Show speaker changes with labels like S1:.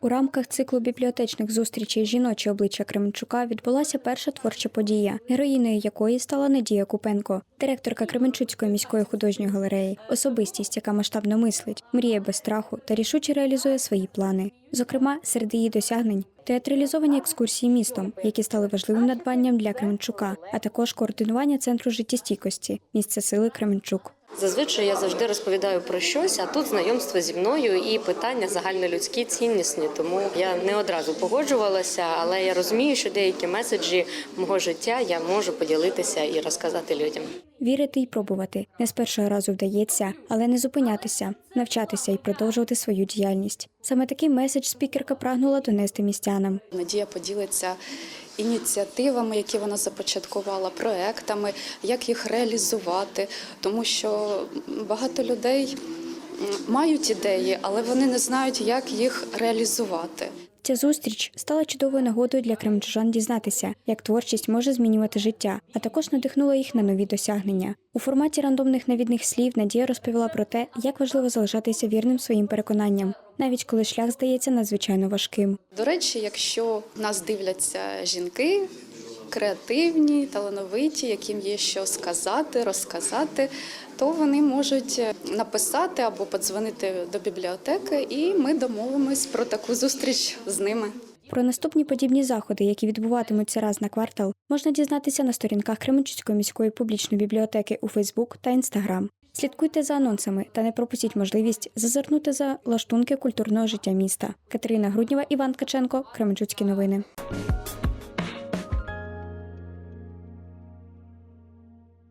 S1: У рамках циклу бібліотечних зустрічей жіночі обличчя Кременчука відбулася перша творча подія, героїною якої стала Надія Купенко, директорка Кременчуцької міської художньої галереї, особистість, яка масштабно мислить, мріє без страху та рішуче реалізує свої плани. Зокрема, серед її досягнень театралізовані екскурсії містом, які стали важливим надбанням для Кременчука, а також координування центру життєстійкості, місце сили Кременчук.
S2: Зазвичай я завжди розповідаю про щось, а тут знайомство зі мною і питання загальнолюдські, ціннісні. Тому я не одразу погоджувалася, але я розумію, що деякі меседжі мого життя я можу поділитися і розказати людям.
S1: Вірити і пробувати не з першого разу вдається, але не зупинятися, навчатися і продовжувати свою діяльність. Саме такий меседж спікерка прагнула донести містянам.
S3: Надія поділиться ініціативами, які вона започаткувала, проектами, як їх реалізувати, тому що багато людей мають ідеї, але вони не знають, як їх реалізувати.
S1: Ця зустріч стала чудовою нагодою для кремчужан дізнатися, як творчість може змінювати життя, а також надихнула їх на нові досягнення. У форматі рандомних навідних слів Надія розповіла про те, як важливо залишатися вірним своїм переконанням, навіть коли шлях здається надзвичайно важким.
S3: До речі, якщо нас дивляться жінки креативні, талановиті, яким є що сказати, розказати, то вони можуть написати або подзвонити до бібліотеки, і ми домовимось про таку зустріч з ними.
S1: Про наступні подібні заходи, які відбуватимуться раз на квартал, можна дізнатися на сторінках Кременчуцької міської публічної бібліотеки у Фейсбук та Інстаграм. Слідкуйте за анонсами та не пропустіть можливість зазирнути за лаштунки культурного життя міста. Катерина Груднєва, Іван Ткаченко, Кременчуцькі новини.